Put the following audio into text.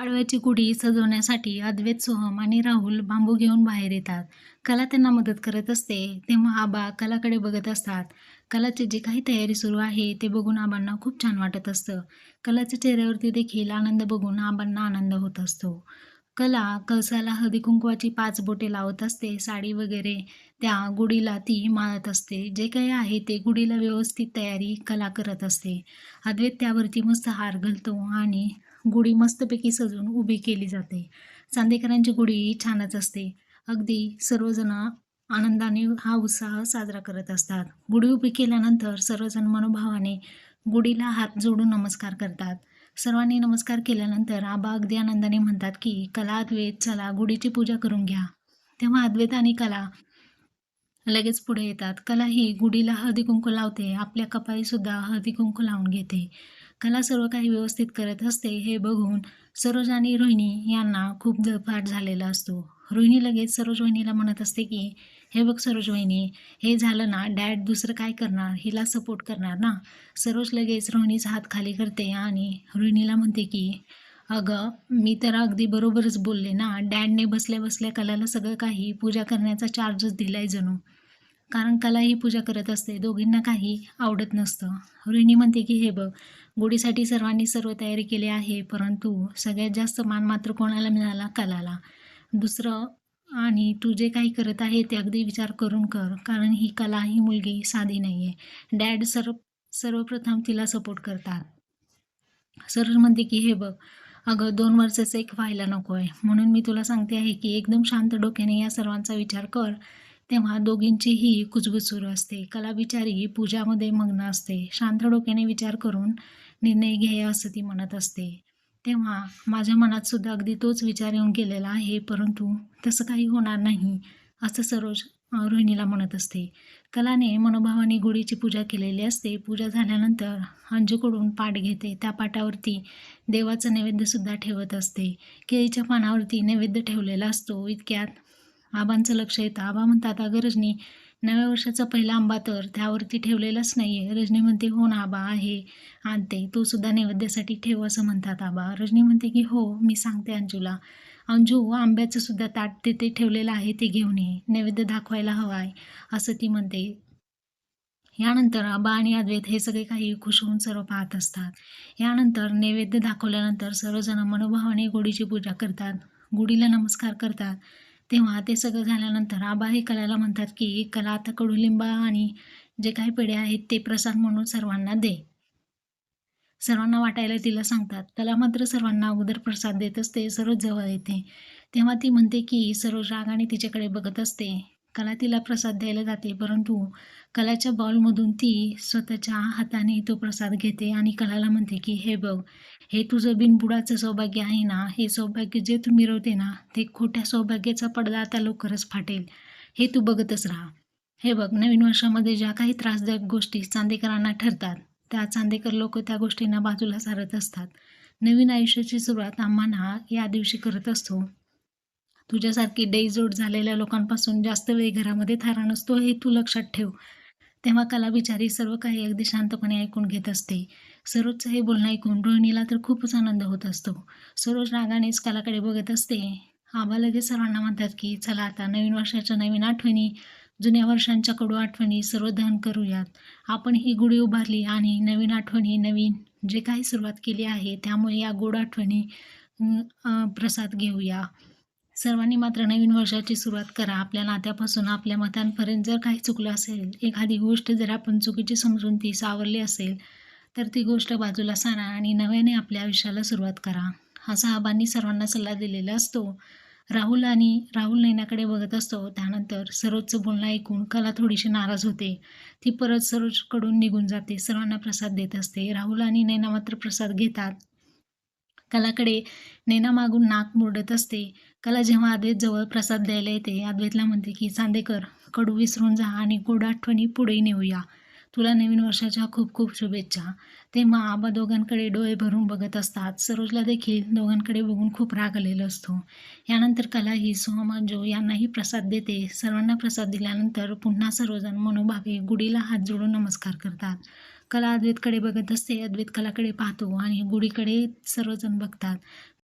पाडव्याची गुढी सजवण्यासाठी अद्वैत सोहम आणि राहुल बांबू घेऊन बाहेर येतात. कला त्यांना मदत करत असते. तेव्हा आबा कलाकडे बघत असतात. कलाची जी काही तयारी सुरू आहे ते बघून आबांना खूप छान वाटत असतं. कलाच्या चेहऱ्यावरती देखील आनंद बघून आबांना आनंद होत असतो. कला कळसाला हळदी कुंकवाची पाच बोटे लावत असते साडी वगैरे त्या गुढीला ती माळत असते. जे काही आहे ते गुढीला व्यवस्थित तयारी कला करत असते. अद्वैत त्यावरती मस्त हार घालतो आणि गुढी मस्तपैकी सजून उभी केली जाते. चांदेकरांची गुढी छानच असते. अगदी सर्वजण आनंदाने हा उत्साह साजरा करत असतात. गुढी उभी केल्यानंतर सर्वजण मनोभावाने गुढीला हात जोडून नमस्कार करतात. सर्वांनी नमस्कार केल्यानंतर आबा अगदी आनंदाने म्हणतात की कला अद्वैत चला गुढीची पूजा करून घ्या. तेव्हा अद्वैत आणि कला लगेच पुढे येतात. कला ही गुढीला हळदी कुंकू लावते. आपल्या कपाळीसुद्धा हळदी कुंकू लावून घेते. कला सर्व काही व्यवस्थित करत असते हे बघून सरोज आणि रोहिणी यांना खूप जळफाट झालेला असतो. रोहिणी लगेच सरोज वहिनीला म्हणत असते की हे बघ सरोज वहिनी हे झालं ना डॅड दुसरं काय करणार? हिला सपोर्ट करणार ना? सरोज लगेच रोहिणीचा हात खाली करते आणि रोहिणीला म्हणते की अगं मी तर अगदी बरोबरच बोलले ना. डॅडने बसल्या बसल्या कलाला सगळं काही पूजा करण्याचा चार्जच दिलाय जणू. कारण कला ही पूजा करत असते. दोघींना काही आवडत नसतं. रोहिणी म्हणते की हे बघ गुढीसाठी सर्वांनी सर्व तयारी केली आहे परंतु सगळ्यात जास्त मान मात्र कोणाला मिळाला? कलाला. दुसरं आणि तू जे काही करत आहे ते अगदी विचार करून कर कारण ही कला ही मुलगी साधी नाही आहे डॅड सर्व सर्वप्रथम तिला सपोर्ट करतात. सरळ म्हणते की हे बघ अगं दोन वर्षाचं एक व्हायला नको आहे म्हणून मी तुला सांगते आहे की एकदम शांत डोक्याने या सर्वांचा विचार कर. तेव्हा दोघींचीही कुजबूज सुरू असते. कलाबिचारी पूजामध्ये मग्न असते. शांत डोक्याने विचार करून निर्णय घ्याय असं ती म्हणत असते. तेव्हा माझ्या मनात सुद्धा अगदी तोच विचार येऊन गेलेला आहे परंतु तसं काही होणार नाही असं सरोज रोहिणीला म्हणत असते. कलाने मनोभावाने गुढीची पूजा केलेली असते. पूजा झाल्यानंतर अंजूकडून पाठ घेते. त्या पाटावरती देवाचं नैवेद्यसुद्धा ठेवत असते. केळीच्या पानावरती नैवेद्य ठेवलेला असतो. इतक्यात आबांचं लक्ष येतं. आबा म्हणतात अगं रजनी नव्या वर्षाचा पहिला आंबा तर त्यावरती ठेवलेलाच नाही आहे रजनी म्हणते हो ना आबा आहे. आणते. तो सुद्धा नैवेद्यासाठी ठेव असं म्हणतात आबा. रजनी म्हणते की हो मी सांगते अंजूला. अंजू आंब्याचं सुद्धा ताट तिथे ठेवलेलं आहे ते घेऊन ये. नैवेद्य दाखवायला हवा आहे असं ती म्हणते. यानंतर आबा आणि अद्वैत हे सगळे काही खुश होऊन सर्व पाहत असतात. यानंतर नैवेद्य दाखवल्यानंतर सर्वजण मनोभावाने गुढीची पूजा करतात. गुढीला नमस्कार करतात. तेव्हा ते सगळं झाल्यानंतर आबा हे कलाला म्हणतात की कला आता कडुलिंबा आणि जे काही पेढे आहेत ते प्रसाद म्हणून सर्वांना दे. सर्वांना वाटायला तिला सांगतात कला मात्र सर्वांना अगोदर प्रसाद देत असते सरोज जवळ येते. तेव्हा ती म्हणते की सरोज रागाने तिच्याकडे बघत असते. कला तिला प्रसाद द्यायला जाते परंतु कलाच्या बॉलमधून ती स्वतःच्या हाताने तो प्रसाद घेते आणि कलाला म्हणते की हे बघ हे तुझं बिनबुडाचं सौभाग्य आहे ना? हे सौभाग्य जे तू मिरवते ना ते खोट्या सौभाग्याचा पडदा आता लवकरच फाटेल. हे तू बघतच राहा. हे बघ नवीन वर्षामध्ये ज्या काही त्रासदायक गोष्टी चांदेकरांना ठरतात त्या चांदेकर लोक त्या गोष्टींना बाजूला सारत असतात. नवीन आयुष्याची सुरुवात आम्हाला या दिवशी करत असतो. तुझ्यासारखी डेईजोड झालेल्या लोकांपासून जास्त वेळ घरामध्ये थारा नसतो हे तू लक्षात ठेव. तेव्हा कला बिचारी सर्व काही अगदी शांतपणे ऐकून घेत असते. सरोजचं हे बोलणं ऐकून रोहिणीला तर खूपच आनंद होत असतो. सरोज रागानेच कलाकडे बघत असते. आबा लगेच सर्वांना म्हणतात की चला आता नवीन वर्षाच्या नवीन आठवणी जुन्या वर्षांच्या कडू आठवणी सर्व दहन करूयात. आपण ही गुढी उभारली आणि नवीन आठवणी नवीन जे काही सुरुवात केली आहे त्यामुळे या गोड आठवणी प्रसाद घेऊया. सर्वांनी मात्र नवीन वर्षाची सुरुवात करा. आपल्या नात्यापासून आपल्या मतांपर्यंत जर काही चुकलं असेल एखादी गोष्ट जर आपण चुकीची समजून ती सावरली असेल तर ती गोष्ट बाजूला सारा आणि नव्याने आपल्या आयुष्याला सुरुवात करा. असा आबांनी सर्वांना सल्ला दिलेला असतो. राहुल आणि राहुल नैनाकडे बघत असतो. त्यानंतर सरोजचं बोलणं ऐकून कला थोडीशी नाराज होते. ती परत सरोजकडून निघून जाते. सर्वांना प्रसाद देत असते. राहुल आणि नैना मात्र प्रसाद घेतात. कलाकडे नेनामागून नाक मुरडत असते. कला जेव्हा अद्वैत जवळ प्रसाद द्यायला येते अद्वैतला म्हणते की चांदेकर कडू विसरून जा आणि गोड आठवणी पुढे नेऊया. तुला नवीन वर्षाच्या खूप खूप शुभेच्छा. तेव्हा आबा दोघांकडे डोळे भरून बघत असतात. सरोजला देखील दोघांकडे बघून खूप राग आलेला असतो. यानंतर कला ही सोहमाजो यांनाही प्रसाद देते सर्वांना प्रसाद दिल्यानंतर पुन्हा सर्वजण मनोभावे गुढीला हात जोडून नमस्कार करतात. कला अद्वैतकडे बघत असते अद्वैत कलाकडे पाहतो आणि गुढीकडे सर्वजण बघतात.